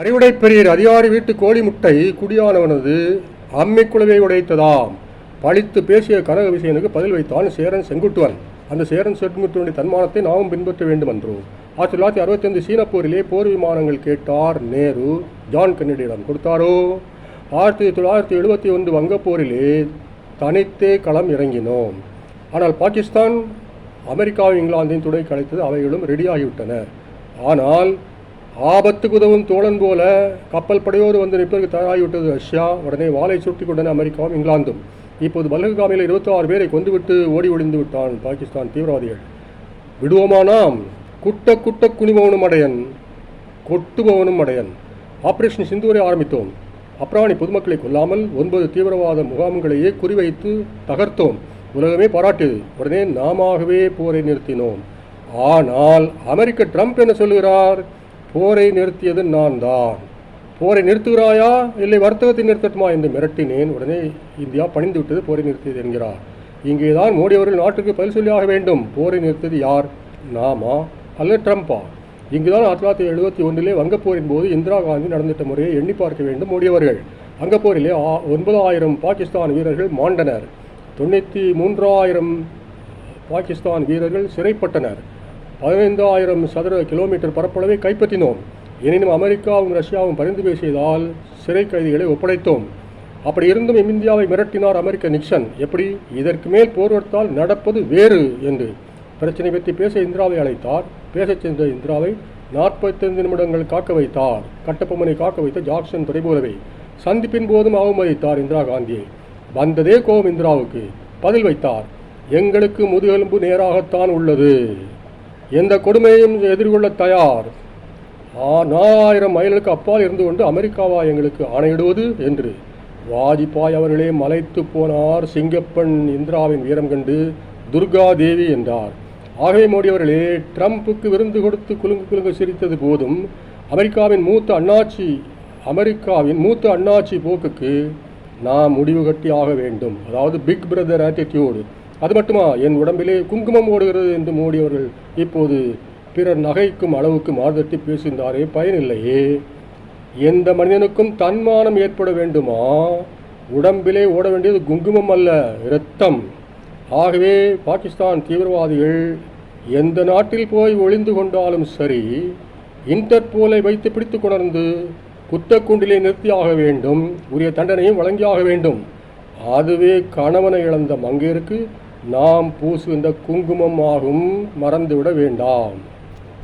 அறிவுடை பெரியர் அதிகாரி வீட்டு கோழி முட்டை குடியானவனது அம்மை குழுவை உடைத்ததாம். பழித்து பேசிய கனக விஷயனுக்கு பதில் வைத்தான் சேரன் செங்குட்டுவன். அந்த சேரன் செங்குட்டுவனுடைய தன்மானத்தை நாமும் பின்பற்ற வேண்டும் என்றோம் ஆயிரத்தி தொள்ளாயிரத்தி அறுபத்தைந்து சீன போரிலே போர் விமானங்கள் கேட்டார் நேரு. ஜான் கென்னடியிடம் கொடுத்தாரோ? ஆயிரத்தி தொள்ளாயிரத்தி எழுபத்தி ஒன்று வங்கப்போரிலே தனித்தே களம் இறங்கினோம். ஆனால் பாகிஸ்தான் அமெரிக்காவும் இங்கிலாந்தையும் துணை கலைத்தது அவைகளும் ரெடியாகிவிட்டன ஆனால் ஆபத்துக்கு உதவும் தோழன் போல கப்பல் படையோடு வந்து நிற்பதற்கு தயாராகிவிட்டது ரஷ்யா. உடனே வாளை சுட்டி கொண்டன அமெரிக்காவும் இங்கிலாந்தும். இப்போது பல்ககாமியில் இருபத்தி ஆறு பேரை கொண்டுவிட்டு ஓடி ஒளிந்து விட்டான் பாகிஸ்தான் தீவிரவாதிகள். விடுவோமானாம். குட்ட குட்ட குனிபவனும் அடையன். கொட்டுபவனும் அடையன். ஆபரேஷன் சிந்துவரை ஆரம்பித்தோம். அப்ராணி பொதுமக்களை கொல்லாமல் ஒன்பது தீவிரவாத முகாம்களையே குறிவைத்து தகர்த்தோம். உலகமே பாராட்டியது. உடனே நாமாகவே போரை நிறுத்தினோம். ஆனால் அமெரிக்க ட்ரம்ப் என்ன சொல்லுகிறார்? போரை நிறுத்தியது நான் தான் போரை நிறுத்துகிறாயா? இல்லை வர்த்தகத்தை நிறுத்தட்டுமா என்று மிரட்டினேன். உடனே இந்தியா பணிந்து விட்டது போரை நிறுத்தியது என்கிறார். இங்கேதான் மோடி அவர்கள் நாட்டுக்கு பதில் சொல்லியாக வேண்டும். போரை நிறுத்தியது யார்? நாமா? அல்லது ட்ரம்ப்பா? இங்குதான் ஆயிரத்தி தொள்ளாயிரத்தி எழுபத்தி ஒன்றிலே வங்கப்போரின் போது இந்திரா காந்தி நடந்திட்ட முறையை எண்ணி பார்க்க வேண்டும் மோடியவர்கள் அங்கப்போரிலே வங்கப்போரிலே ஆ- ஒன்பதாயிரம் பாகிஸ்தான் வீரர்கள் மாண்டனர். தொண்ணூற்றி மூன்றாயிரம் பாகிஸ்தான் வீரர்கள் சிறைப்பட்டனர். பதினைந்தாயிரம் சதுர கிலோமீட்டர் பரப்பளவை கைப்பற்றினோம். எனினும் அமெரிக்காவும் ரஷ்யாவும் பரிந்து பேசியதால் சிறை கைதிகளை ஒப்படைத்தோம். அப்படி இருந்தும் இந்தியாவை மிரட்டினார் அமெரிக்க நிக்சன். எப்படி? இதற்கு மேல் போர்வர்த்தால் நடப்பது வேறு என்று. பிரச்சனை பற்றி பேச இந்திராவை அழைத்தார். பேசச் சென்ற இந்திராவை நாற்பத்தைந்து நிமிடங்கள் காக்க வைத்தார். கட்டப்பொம்மனை காக்க வைத்த ஜாக்சன் துறைபோலவே சந்திப்பின் போதும் அவமதித்தார் இந்திரா காந்தியை. வந்ததே கோபம் இந்திராவுக்கு. பதில் வைத்தார். எங்களுக்கு முதுகெலும்பு நேராகத்தான் உள்ளது. எந்த கொடுமையும் எதிர்கொள்ள தயார். நாலாயிரம் மைலுக்கு அப்பால் இருந்து கொண்டு அமெரிக்காவா எங்களுக்கு ஆணையிடுவது என்று. வாஜ்பாய் அவர்களே மலைத்து போனார் சிங்கப்பெண் இந்திராவின் வீரம் கண்டு துர்கா தேவி என்றார். ஆகவே மோடி அவர்களே ட்ரம்புக்கு விருந்து கொடுத்து குலுங்கு குலுங்கு சிரித்தது போதும். அமெரிக்காவின் மூத்த அண்ணாச்சி அமெரிக்காவின் மூத்த அண்ணாச்சி போக்குக்கு நாம் முடிவு கட்டி ஆக வேண்டும். அதாவது பிக் பிரதர் ஆட்டிடியூடு அது மட்டுமா? என் உடம்பிலே குங்குமம் ஓடுகிறது என்று மோடி அவர்கள் இப்போது பிறர் நகைக்கும் அளவுக்கு மாறுதட்டி பேசுகின்றாரே பயனில்லையே. எந்த மனிதனுக்கும் தன்மானம் ஏற்பட வேண்டுமா? உடம்பிலே ஓட வேண்டியது குங்குமம் அல்ல இரத்தம். ஆகவே பாகிஸ்தான் தீவிரவாதிகள் எந்த நாட்டில் போய் ஒளிந்து கொண்டாலும் சரி இன்டர்போலை வைத்து பிடித்து கொணர்ந்து குற்றக்குண்டிலே நிறுத்தியாக வேண்டும் உரிய தண்டனையும் வழங்கியாக வேண்டும். அதுவே கணவனை இழந்த மங்கையருக்கு நாம் பூசுகின்ற குங்குமம் ஆகும் மறந்துவிட வேண்டாம்.